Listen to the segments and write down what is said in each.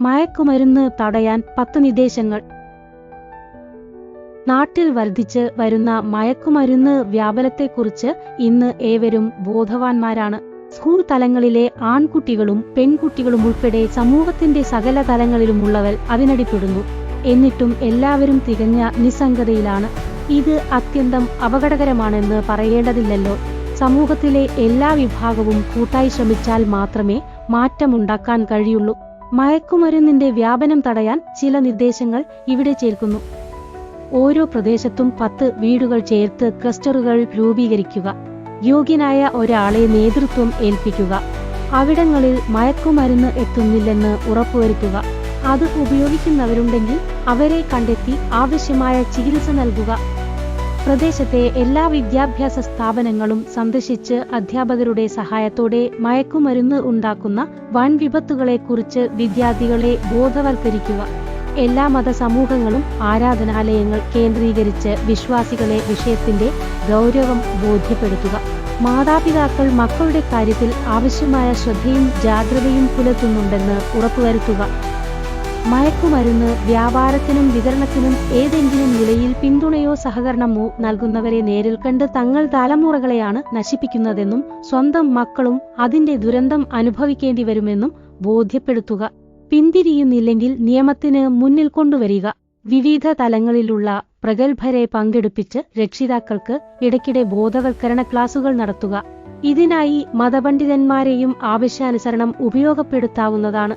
മയക്കുമരുന്ന് തടയാൻ പത്ത് നിർദ്ദേശങ്ങൾ നാട്ടിൽ വർദ്ധിച്ച് വരുന്ന മയക്കുമരുന്ന് വ്യാപനത്തെക്കുറിച്ച് ഇന്ന് ഏവരും ബോധവാന്മാരാണ്. സ്കൂൾ തലങ്ങളിലെ ആൺകുട്ടികളും പെൺകുട്ടികളും ഉൾപ്പെടെ സമൂഹത്തിന്റെ സകല തലങ്ങളിലുമുള്ളവർ അതിനടിപ്പെടുന്നു എന്നിട്ടും എല്ലാവരും തികഞ്ഞ നിസ്സംഗതയിലാണ്. ഇത് അത്യന്തം അപകടകരമാണെന്ന് പറയേണ്ടതില്ലല്ലോ. സമൂഹത്തിലെ എല്ലാ വിഭാഗവും കൂട്ടായി ശ്രമിച്ചാൽ മാത്രമേ മാറ്റമുണ്ടാക്കാൻ കഴിയുള്ളൂ. മയക്കുമരുന്നിന്റെ വ്യാപനം തടയാൻ ചില നിർദ്ദേശങ്ങൾ ഇവിടെ ചേർക്കുന്നു. ഓരോ പ്രദേശത്തും പത്ത് വീടുകൾ ചേർത്ത് ക്ലസ്റ്ററുകൾ രൂപീകരിക്കുക. യോഗ്യനായ ഒരാളെ നേതൃത്വം ഏൽപ്പിക്കുക. അവിടങ്ങളിൽ മയക്കുമരുന്ന് എത്തുന്നില്ലെന്ന് ഉറപ്പുവരുത്തുക. അത് ഉപയോഗിക്കുന്നവരുണ്ടെങ്കിൽ അവരെ കണ്ടെത്തി ആവശ്യമായ ചികിത്സ നൽകുക. പ്രദേശത്തെ എല്ലാ വിദ്യാഭ്യാസ സ്ഥാപനങ്ങളും സന്ദർശിച്ച് അധ്യാപകരുടെ സഹായത്തോടെ മയക്കുമരുന്ന് ഉണ്ടാക്കുന്ന വൻ വിപത്തുകളെക്കുറിച്ച് വിദ്യാർത്ഥികളെ ബോധവൽക്കരിക്കുക. എല്ലാ മതസമൂഹങ്ങളും ആരാധനാലയങ്ങൾ കേന്ദ്രീകരിച്ച് വിശ്വാസികളെ വിഷയത്തിന്റെ ഗൗരവം ബോധ്യപ്പെടുത്തുക. മാതാപിതാക്കൾ മക്കളുടെ കാര്യത്തിൽ ആവശ്യമായ ശ്രദ്ധയും ജാഗ്രതയും പുലർത്തുന്നുണ്ടെന്ന് ഉറപ്പുവരുത്തുക. മയക്കുമരുന്ന് വ്യാപാരത്തിനും വിതരണത്തിനും ഏതെങ്കിലും നിലയിൽ പിന്തുണയോ സഹകരണമോ നൽകുന്നവരെ നേരിൽ കണ്ട് തങ്ങൾ തലമുറകളെയാണ് നശിപ്പിക്കുന്നതെന്നും സ്വന്തം മക്കളും അതിന്റെ ദുരന്തം അനുഭവിക്കേണ്ടി വരുമെന്നും ബോധ്യപ്പെടുത്തുക. പിന്തിരിയുന്നില്ലെങ്കിൽ നിയമത്തിന് മുന്നിൽ കൊണ്ടുവരിക. വിവിധ തലങ്ങളിലുള്ള പ്രഗത്ഭരെ പങ്കെടുപ്പിച്ച് രക്ഷിതാക്കൾക്ക് ഇടയ്ക്കിടെ ബോധവൽക്കരണ ക്ലാസുകൾ നടത്തുക. ഇതിനായി മതപണ്ഡിതന്മാരെയും ആവശ്യാനുസരണം ഉപയോഗപ്പെടുത്താവുന്നതാണ്.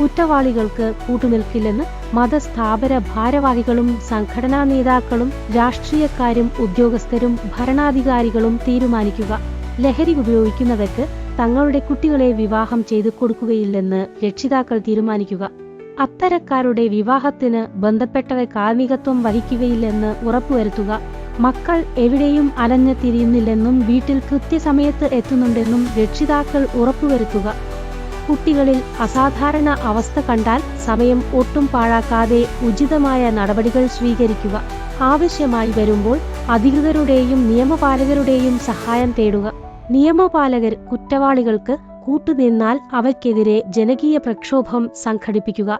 കുറ്റവാളികൾക്ക് കൂട്ടുനിൽക്കില്ലെന്ന് മതസ്ഥാപന ഭാരവാഹികളും സംഘടനാ നേതാക്കളും രാഷ്ട്രീയക്കാരും ഉദ്യോഗസ്ഥരും ഭരണാധികാരികളും തീരുമാനിക്കുക. ലഹരി ഉപയോഗിക്കുന്നവർക്ക് തങ്ങളുടെ കുട്ടികളെ വിവാഹം ചെയ്തു കൊടുക്കുകയില്ലെന്ന് രക്ഷിതാക്കൾ തീരുമാനിക്കുക. അത്തരക്കാരുടെ വിവാഹത്തിന് ബന്ധപ്പെട്ടവർ കാർമികത്വം വഹിക്കുകയില്ലെന്ന് ഉറപ്പുവരുത്തുക. മക്കൾ എവിടെയും അലഞ്ഞു തിരിയുന്നില്ലെന്നും വീട്ടിൽ കൃത്യസമയത്ത് എത്തുന്നുണ്ടെന്നും രക്ഷിതാക്കൾ ഉറപ്പുവരുത്തുക. കുട്ടികളിൽ അസാധാരണ അവസ്ഥ കണ്ടാൽ സമയം ഒട്ടും പാഴാക്കാതെ ഉചിതമായ നടപടികൾ സ്വീകരിക്കുക. ആവശ്യമായി വരുമ്പോൾ അധികൃതരുടെയും നിയമപാലകരുടെയും സഹായം തേടുക. നിയമപാലകർ കുറ്റവാളികൾക്ക് കൂട്ടുനിന്നാൽ അവയ്ക്കെതിരെ ജനകീയ പ്രക്ഷോഭം സംഘടിപ്പിക്കുക.